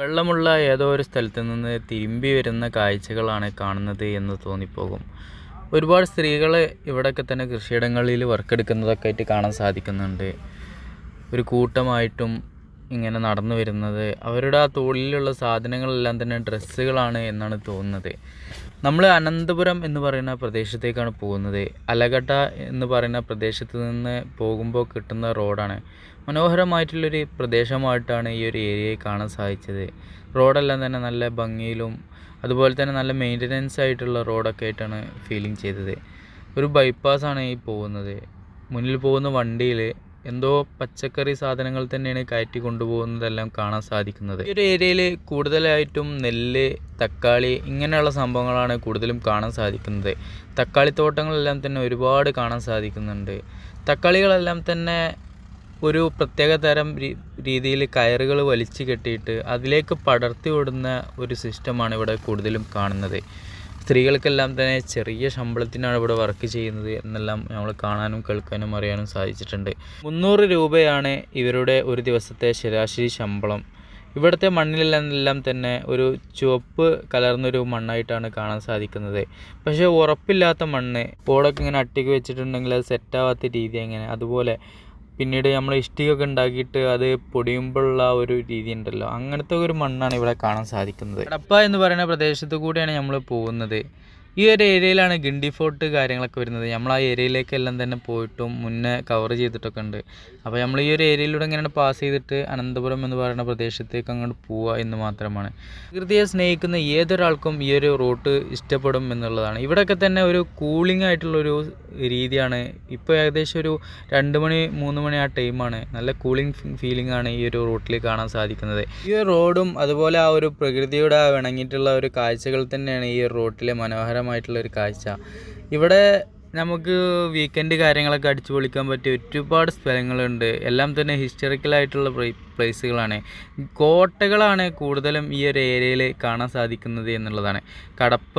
വെള്ളമുള്ള ഏതോ ഒരു സ്ഥലത്ത് നിന്ന് തിരുമ്പി വരുന്ന കാഴ്ചകളാണ് കാണുന്നത് എന്ന് തോന്നിപ്പോകും. ഒരുപാട് സ്ത്രീകൾ ഇവിടെയൊക്കെ തന്നെ കൃഷിയിടങ്ങളിൽ വർക്കെടുക്കുന്നതൊക്കെ ആയിട്ട് കാണാൻ സാധിക്കുന്നുണ്ട്. ഒരു കൂട്ടമായിട്ടും ഇങ്ങനെ നടന്നു വരുന്നത്. അവരുടെ ആ തോളിലുള്ള സാധനങ്ങളെല്ലാം തന്നെ ഡ്രസ്സുകളാണ് എന്നാണ് തോന്നുന്നത്. നമ്മൾ അനന്തപുരം എന്ന് പറയുന്ന പ്രദേശത്തേക്കാണ് പോകുന്നത്. അലകട്ട എന്ന് പറയുന്ന പ്രദേശത്ത് നിന്ന് പോകുമ്പോൾ കിട്ടുന്ന റോഡാണ്. മനോഹരമായിട്ടുള്ളൊരു പ്രദേശമായിട്ടാണ് ഈ ഒരു ഏരിയയെ കാണാൻ സാധിച്ചത്. റോഡെല്ലാം തന്നെ നല്ല ഭംഗിയിലും അതുപോലെ തന്നെ നല്ല മെയിന്റനൻസ് ആയിട്ടുള്ള റോഡൊക്കെ ആയിട്ടാണ് ഫീലിംഗ് ചെയ്തത്. ഒരു ബൈപ്പാസ് ആണ് ഈ പോകുന്നത്. മുന്നിൽ പോകുന്ന വണ്ടിയിൽ എന്തോ പച്ചക്കറി സാധനങ്ങൾ തന്നെയാണ് കയറ്റി കൊണ്ടുപോകുന്നതെല്ലാം കാണാൻ സാധിക്കുന്നത്. ഈ ഒരു ഏരിയയിൽ കൂടുതലായിട്ടും നെല്ല് തക്കാളി ഇങ്ങനെയുള്ള സംഭവങ്ങളാണ് കൂടുതലും കാണാൻ സാധിക്കുന്നത്. തക്കാളിത്തോട്ടങ്ങളെല്ലാം തന്നെ ഒരുപാട് കാണാൻ സാധിക്കുന്നുണ്ട്. തക്കാളികളെല്ലാം തന്നെ ഒരു പ്രത്യേക തരം രീതിയിൽ കയറുകൾ വലിച്ചു കെട്ടിയിട്ട് അതിലേക്ക് പടർത്തി വിടുന്ന ഒരു സിസ്റ്റമാണ് ഇവിടെ കൂടുതലും കാണുന്നത്. സ്ത്രീകൾക്കെല്ലാം തന്നെ ചെറിയ ശമ്പളത്തിനാണ് ഇവിടെ വർക്ക് ചെയ്യുന്നത് എന്നെല്ലാം നമ്മൾ കാണാനും കേൾക്കാനും അറിയാനും സാധിച്ചിട്ടുണ്ട്. മുന്നൂറ് രൂപയാണ് ഇവരുടെ ഒരു ദിവസത്തെ ശരാശരി ശമ്പളം. ഇവിടുത്തെ മണ്ണിലെല്ലാം തന്നെ ഒരു ചുവപ്പ് കലർന്നൊരു മണ്ണായിട്ടാണ് കാണാൻ സാധിക്കുന്നത്. പക്ഷേ ഉറപ്പില്ലാത്ത മണ്ണ്. പോടൊക്കെ ഇങ്ങനെ അട്ടിക്ക് വെച്ചിട്ടുണ്ടെങ്കിൽ അത് സെറ്റാവാത്ത രീതി എങ്ങനെ അതുപോലെ പിന്നീട് നമ്മൾ ഇഷ്ടികയൊക്കെ ഉണ്ടാക്കിയിട്ട് അത് പൊടിയുമ്പോഴുള്ള ഒരു രീതി ഉണ്ടല്ലോ. അങ്ങനത്തെ ഒരു മണ്ണാണ് ഇവിടെ കാണാൻ സാധിക്കുന്നത്. കടപ്പ എന്ന് പറയുന്ന പ്രദേശത്ത് കൂടിയാണ് നമ്മൾ പോകുന്നത്. ഈ ഒരു ഏരിയയിലാണ് ഗിണ്ടി ഫോർട്ട് കാര്യങ്ങളൊക്കെ വരുന്നത്. നമ്മൾ ആ ഏരിയയിലേക്കെല്ലാം തന്നെ പോയിട്ടും മുന്നേ കവർ ചെയ്തിട്ടൊക്കെ ഉണ്ട്. അപ്പോൾ നമ്മൾ ഈ ഒരു ഏരിയയിലൂടെ ഇങ്ങനെ പാസ് ചെയ്തിട്ട് അനന്തപുരം എന്ന് പറയുന്ന പ്രദേശത്തേക്ക് അങ്ങോട്ട് പോവുക എന്ന് മാത്രമാണ്. പ്രകൃതിയെ സ്നേഹിക്കുന്ന ഏതൊരാൾക്കും ഈ ഒരു റൂട്ട് ഇഷ്ടപ്പെടും എന്നുള്ളതാണ്. ഇവിടെയൊക്കെ തന്നെ ഒരു കൂളിംഗ് ആയിട്ടുള്ളൊരു രീതിയാണ്. ഇപ്പോൾ ഏകദേശം ഒരു രണ്ട് മണി മൂന്ന് മണി ആ ടൈമാണ് നല്ല കൂളിംഗ് ഫീലിംഗ് ആണ് ഈ ഒരു റൂട്ടിൽ കാണാൻ സാധിക്കുന്നത്. ഈ റോഡും അതുപോലെ ആ ഒരു പ്രകൃതിയുടെ ഇണങ്ങിയിട്ടുള്ള ഒരു കാഴ്ചകൾ തന്നെയാണ് ഈ ഒരു മനോഹരം ഒരു കാഴ്ച. ഇവിടെ നമുക്ക് വീക്കെൻഡ് കാര്യങ്ങളൊക്കെ അടിച്ചു പൊളിക്കാൻ പറ്റിയ ഒരുപാട് സ്ഥലങ്ങളുണ്ട്. എല്ലാം തന്നെ ഹിസ്റ്ററിക്കലായിട്ടുള്ള പ്ലേസുകളാണ് കോട്ടകളാണ് കൂടുതലും ഈ ഒരു ഏരിയയിൽ കാണാൻ സാധിക്കുന്നത് എന്നുള്ളതാണ്. കടപ്പ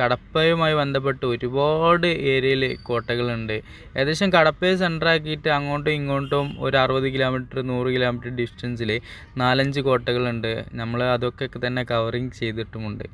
കടപ്പയുമായി ബന്ധപ്പെട്ട് ഒരുപാട് ഏരിയയിൽ കോട്ടകളുണ്ട്. ഏകദേശം കടപ്പയെ സെന്ററാക്കിയിട്ട് അങ്ങോട്ടും ഇങ്ങോട്ടും ഒരു അറുപത് കിലോമീറ്റർ നൂറ് കിലോമീറ്റർ ഡിസ്റ്റൻസിൽ നാലഞ്ച് കോട്ടകളുണ്ട്. നമ്മൾ അതൊക്കെ തന്നെ കവറിങ് ചെയ്തിട്ടുമുണ്ട്.